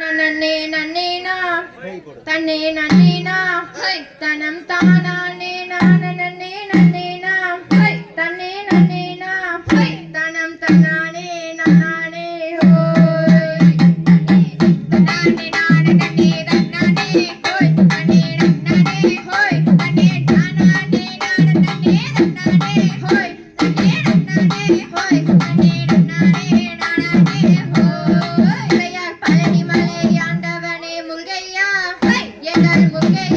நன்னே நன்னேனா தன்னே நன்னேனா தனம் தானானே நான நன்னே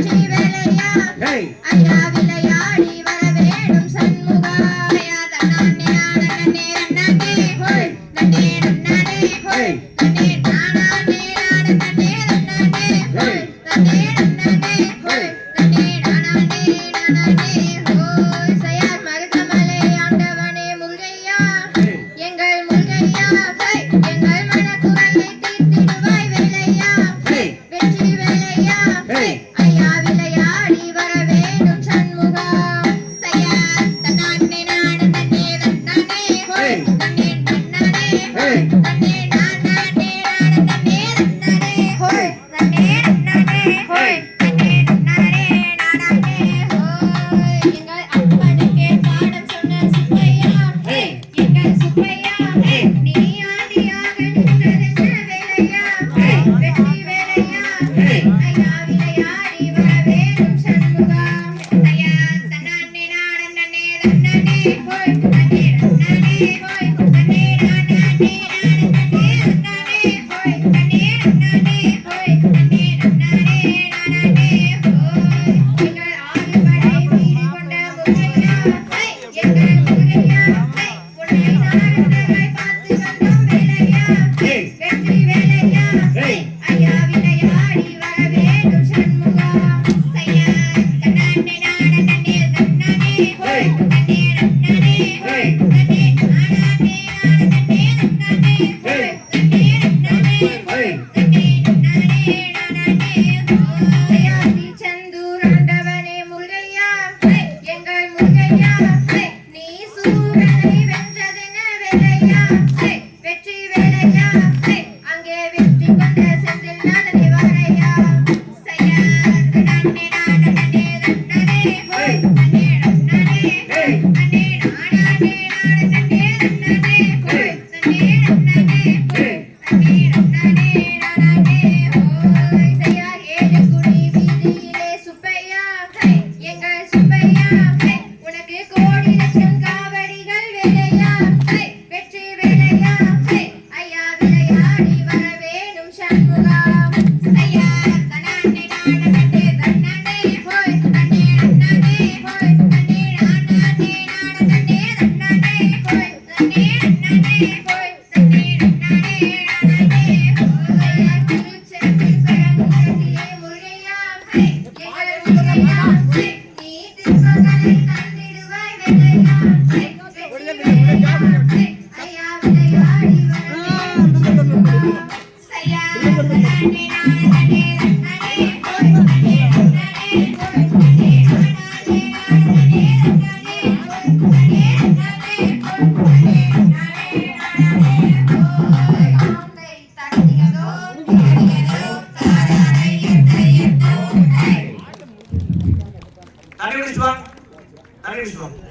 Hey! Thank you. Amen Thank you, Swam. Thank you, Swam.